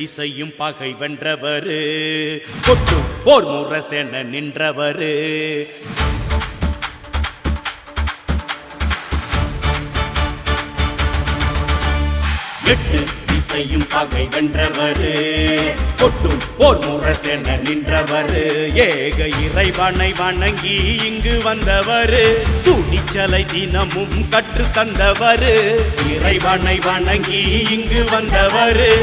இசையும் திசையும் பகை வென்றவரு. கொட்டு போர் முரசென நின்றவரு. எட்டு திசையும் பகை வென்றவரு. கொட்டும் போர் முரசென நின்றவரு. ஏக இறைவனை வணங்கி இங்கு வந்தவரு. துணிச்சலை தினமும் கற்று தந்தவரு இறைவனை வணங்கி இங்கு வந்தவரு.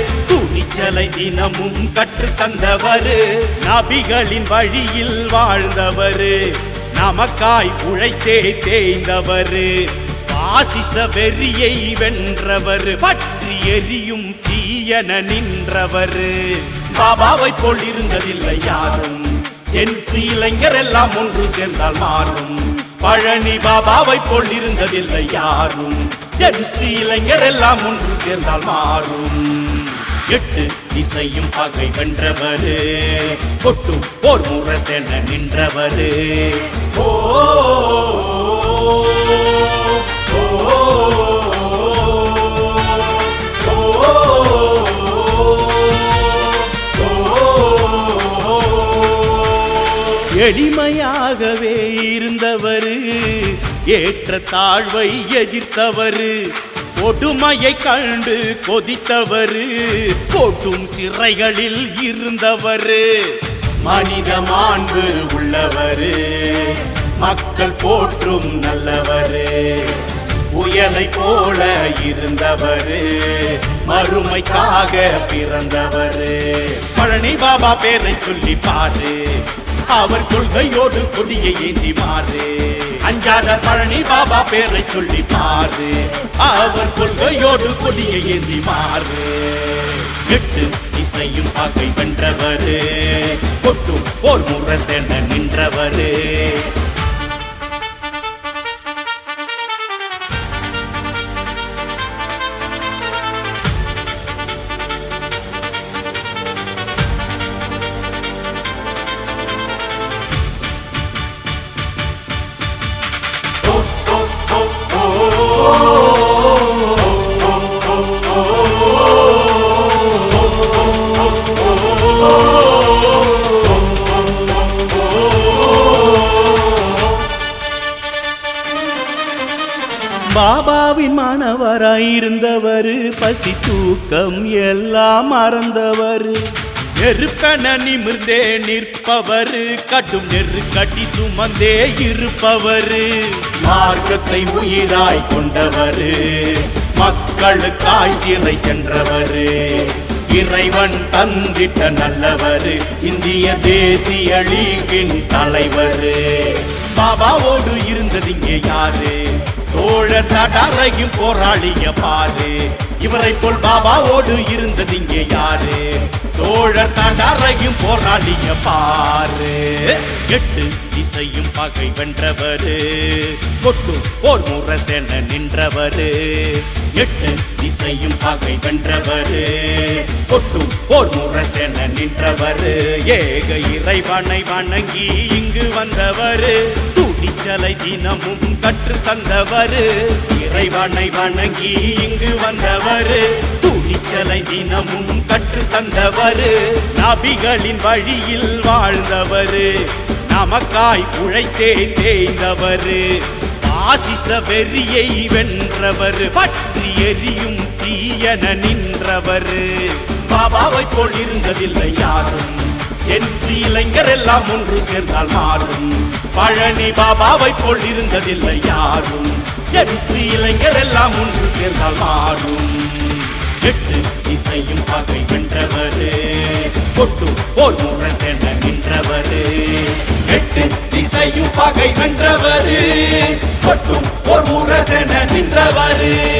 துணிச்சலை தினமும் கற்று தந்தவரு. நபிகளின் வழியில் வாழ்ந்தவரு. நமக்காய் உழைத்தே தேய்ந்தவரு. பாசிச வெறியை வென்றவர். பற்றி எரியும் தீயன நின்றவர். பாபாவை போல் இருந்ததில்லை யாரும். என் இளைஞர் எல்லாம் ஒன்று சேர்ந்தால் மாறும். பழனி பாபாவை போல் இருந்ததில்லை யாரும். என் இளைஞர் எல்லாம் ஒன்று சேர்ந்தால் மாறும். எட்டு திசையும் பகை வென்றவரு. கொட்டும் போர் முரசென நின்றவர். ஓ. எளிமையாகவே இருந்தவர் ஏற்ற தாழ்வை எதிர்த்தவர் கொடுமையை கண்டு கொதித்தவர் கொட்டும் சிறைகளில் இருந்தவர். மனித மாண்பு உள்ளவர் மக்கள் போற்றும் நல்லவர். புயலை போல இருந்தவர் மறுமைக்காக பிறந்தவர். பழனி பாபா பேரை சொல்லி பாரு அவர் கொள்கையோடு கொடியை ஏந்தி மாறு. அஞ்சாத பழனி பாபா பேரை சொல்லி பாரு. அவர் கொள்கையோடு கொடியை ஏந்தி மாறு. எட்டு இசையும் பாக்கை வென்றவரு. கொட்டும் ஓர் முரசென நின்றவரு. பாபாவின் மாணவராயிருந்தவர் பசி தூக்கம் எல்லாம் மறந்தவர். நெருப்பென நிமிர்ந்தே நிற்பவர் கடும் நெருக்கடி சுமந்தே இருப்பவர். மார்க்கத்தை உயிராய் கொண்டவர் மக்களுக்காய் சிலை சென்றவர். இறைவன் தந்திட்ட நல்லவர் இந்திய தேசிய லீகின் தலைவர். பாபாவோடு இருந்தது இங்கே யாரு? தோழர் தடாரையும் போராளிய பாரு. இவரை போல் பாபாவோடு இருந்தது இங்கே யாரு? தோழர் தடாரையும் போராளிய பாரு. எட்டு திசையும் பகை வென்றவரு. கொட்டு போர் முரசென நின்றவரு. எட்டு திசையும் பகை வென்றவரு. கொட்டும் போர் முரசென நின்றவரு. ஏக இறைவனை வணங்கி இங்கு வந்தவரு. துணிச்சலை தினமும் கற்று தந்தவர். இறைவனை வணங்கி இங்கு வந்தவர். துணிச்சலை தினமும் கற்று தந்தவர். நபிகளின் வழியில் வாழ்ந்தவர். நமக்காய் உழைத்தே தேய்ந்தவர். ஆசிச வெறியை வென்றவர். பற்றி எரியும் தீயன நின்றவர். பாபாவை போல் இருந்ததில்லை யாரும். என் இளைஞர் எல்லாம் ஒன்று சேர்ந்தால் மாறும். பழனி பாபாவை போல் இருந்ததில்லை யாரும். எரிசி இளைஞர் எல்லாம் ஒன்று சேர்ந்தால் மாறும். எட்டு இசையும் பகை வென்றவரு. கொட்டு போர் சேர்ந்த நின்றவரு. எட்டு திசையும் பகை வென்றவரு. கொட்டும் ஒரு முரசென நின்றவரு.